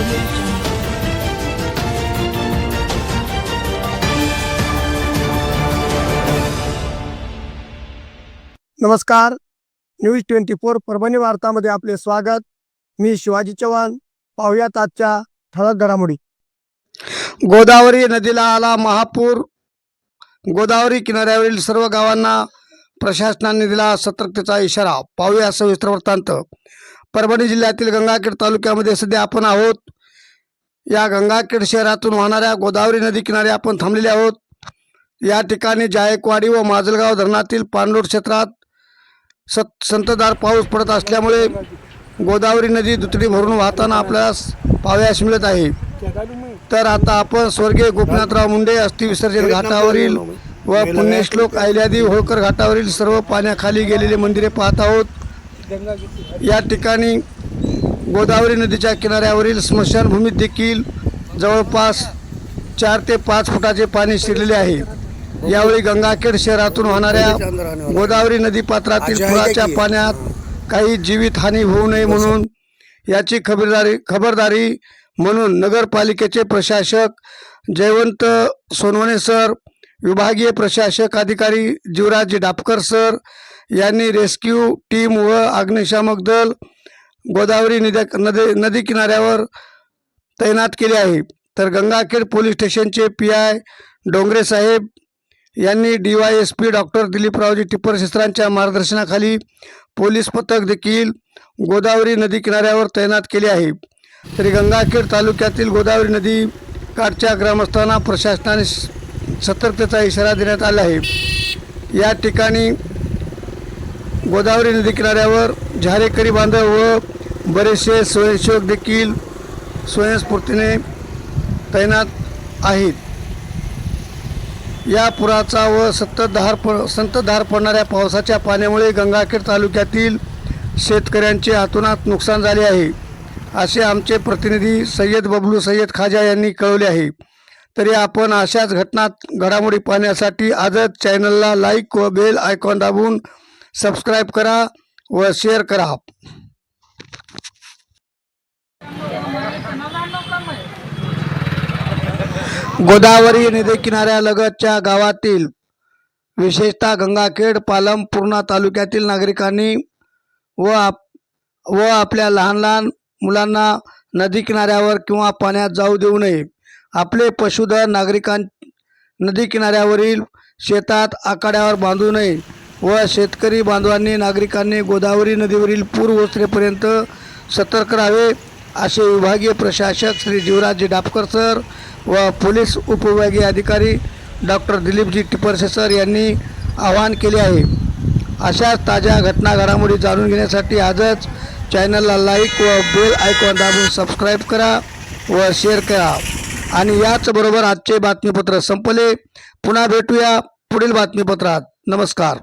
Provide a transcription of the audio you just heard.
नमस्कार. News twenty four Parbhani वार्तामध्ये आपले स्वागत. मी शिवाजी चव्हाण. पाहुयात आजच्या ठळक घडामोडी. गोदावरी नदीला आला महापूर. गोदावरी किनाऱ्यावरील सर्व गावांना प्रशासनाने दिला सतर्कतेचा इशारा. पाहूया सविस्तर वृत्तांत. परभणी जिल्ह्यातील गंगाखेड तालुक्यामध्ये सध्या आपण आहोत. या गंगाखेड शहरातून वाहणाऱ्या गोदावरी नदी किनारी आपण थांबलेले आहोत. या ठिकाणी जायकवाडी व माजलगाव धरणातील पाणलोट क्षेत्रात सत संततधार पाऊस पडत असल्यामुळे गोदावरी नदी दुतडी भरून वाहताना आपल्यास पाहावयास मिळत आहे. तर आता आपण स्वर्गीय गोपीनाथराव मुंडे अस्थि विसर्जन घाटावरील व पुण्यश्लोक अहिल्यादेवी होळकर घाटावरील सर्व पाण्याखाली गेलेले मंदिरे पाहत आहोत. या ठिकाणी गोदावरी नदीच्या किनाऱ्यावरील स्मशानभूमीत देखील जवळपास चार ते पाच फुटाचे पाणी शिरलेले आहे. यावेळी गंगाखेड शहरातून वाहणाऱ्या गोदावरी नदी पात्रातील पुराच्या पाण्यात काही जीवितहानी होऊ नये म्हणून याची खबरदारी खबरदारी म्हणून नगरपालिकेचे प्रशासक जयवंत सोनवणे सर विभागीय प्रशासक अधिकारी जीवराज डापकर सर यांनी रेस्क्यू टीम व अग्निशामक दल गोदावरी नद्या नदी नदी किनाऱ्यावर तैनात केले आहे. तर गंगाखेड पोलीस स्टेशनचे पी आय डोंगरे साहेब यांनी D Y S P doctor Dilipraoji Tipper शस्त्रांच्या मार्गदर्शनाखाली पोलीस पथक देखील गोदावरी नदी किनाऱ्यावर तैनात केले आहे. तरी गंगाखेड तालुक्यातील गोदावरी नदी काठच्या ग्रामस्थांना प्रशासनाने सतर्कतेचा इशारा देण्यात आला आहे. या ठिकाणी गोदावरी नदी किनाऱ्यावर झारेकरी बांधव व बरेचसे स्वयंसेवक देखील स्वयंस्फूर्तीने तैनात आहेत. या पुराचा व सततधार प संततधार पडणाऱ्या पावसाच्या पाण्यामुळे गंगाखेड तालुक्यातील शेतकऱ्यांचे हातोनात नुकसान झाले आहे. असे आमचे प्रतिनिधी सय्यद बबलू सय्यद खाजा यांनी कळवले आहे. तरी आपण अशाच घटना घडामोडी पाहण्यासाठी आजच चॅनलला लाईक व बेल आयकॉन दाबून सबस्क्राईब करा व शेअर करा. गोदावरी नदी किनाऱ्यालगतच्या गावातील विशेषतः गंगाखेड पालम पूर्णा तालुक्यातील नागरिकांनी व आप व आपल्या लहान लहान मुलांना नदी किनाऱ्यावर किंवा पाण्यात जाऊ देऊ नये. आपले पशुधन नागरिकां नदी किनाऱ्यावरील शेतात आखाड्यावर बांधू नये. व शेतकरी बांधवांनी नागरिकांनी गोदावरी नदीवरील पूर ओसरेपर्यंत सतर्क राहावे असे विभागीय प्रशासक श्री जीवराज डापकर सर व पोलीस उपविभागीय अधिकारी डॉक्टर दिलीपजी टिपरसे सर यांनी आवाहन केले आहे. अशाच ताज्या घटना घडामोडी जाणून घेण्यासाठी आजच चॅनलला लाईक व बेल आयकॉन दाबून सबस्क्राईब करा व शेअर करा. आणि याचबरोबर आजचे बातमीपत्र संपले. पुन्हा भेटूया पुढील बातमीपत्रात. नमस्कार.